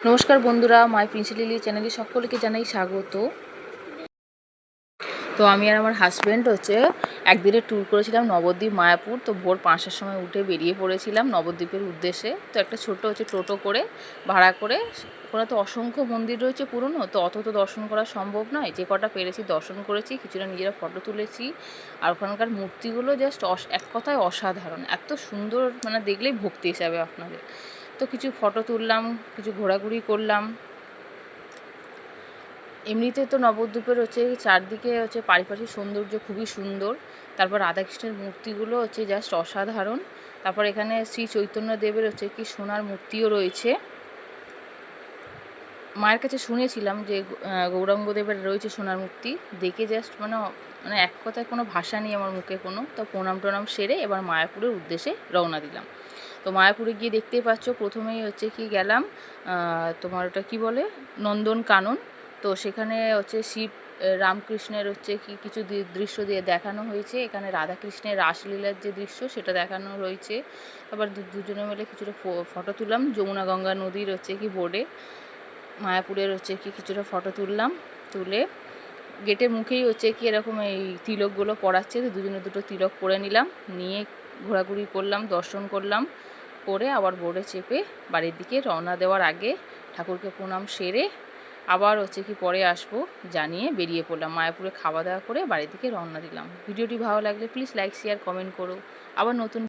নমস্কার বন্ধুরা, মাই প্রিন্সি লিলি চ্যানেলে সকলকে জানাই স্বাগত। তো আমি আর আমার হাজব্যান্ড হচ্ছে একদিনে ট্যুর করেছিলাম নবদ্বীপ মায়াপুর। তো ভোর পাঁচটার সময় উঠে বেরিয়ে পড়েছিলাম নবদ্বীপের উদ্দেশ্যে। তো একটা ছোট্ট হচ্ছে টোটো করে, ভাড়া করে। ওখানে তো অসংখ্য মন্দির রয়েছে পুরনো, তো অত তো দর্শন করা সম্ভব নয়। যে কটা পেরেছি দর্শন করেছি, কিছুটা নিজেরা ফটো তুলেছি। আর ওখানকার মূর্তিগুলো জাস্ট এক কথায় অসাধারণ। এত সুন্দর মানে দেখলেই ভক্তি হিসাবে আপনাদের। তো কিছু ফটো তুললাম, কিছু ঘোরাঘুরি করলাম। এমনিতে তো নবদ্বীপের হচ্ছে চারদিকে হচ্ছে পারিপার্শ্বিক সৌন্দর্য খুবই সুন্দর। তারপর রাধাকৃষ্ণের মূর্তিগুলো হচ্ছে জাস্ট অসাধারণ। তারপর এখানে শ্রী চৈতন্য দেবের হচ্ছে কি সোনার মূর্তিও রয়েছে। মায়ের কাছে শুনেছিলাম যে গৌরাঙ্গদেবের রয়েছে সোনার মূর্তি। দেখে জাস্ট মানে মানে এক কথায় কোনো ভাষা নেই আমার মুখে কোনো। তো প্রণাম টনাম সেরে এবার মায়াপুরের উদ্দেশ্যে রওনা দিলাম। তো মায়াপুরে গিয়ে দেখতেই পাচ্ছ, প্রথমেই হচ্ছে কি গেলাম তোমার ওটা কি বলে? নন্দন কানন। তো সেখানে হচ্ছে শিব রামকৃষ্ণের হচ্ছে কি কিছু দৃশ্য দিয়ে দেখানো হয়েছে। এখানে রাধাকৃষ্ণের রাসলীলার যে দৃশ্য, সেটা দেখানো রয়েছে। আবার দুজনে মিলে কিছুটা ফটো তুললাম যমুনা গঙ্গা নদীর হচ্ছে কি বোর্ডে। মায়াপুরের হচ্ছে কি কিছুটা ফটো তুললাম, তুলে গেটের মুখেই হচ্ছে কি এরকম এই তিলকগুলো পড়াচ্ছে, তো দুজনে দুটো তিলক পরে নিলাম, নিয়ে ঘোরাঘুরি করলাম, দর্শন করলাম, করে আবার বোর্ডে চেপে বাড়ির দিকে রওনা দেওয়ার আগে ঠাকুরকে প্রণাম সেরে আবার হচ্ছে কি পরে আসব জানিয়ে বেরিয়ে পড়লাম। মায়াপুরে খাওয়া দাওয়া করে বাড়ির দিকে রওনা দিলাম। ভিডিওটি ভালো লাগলে প্লিজ লাইক শেয়ার কমেন্ট করো। আবার নতুন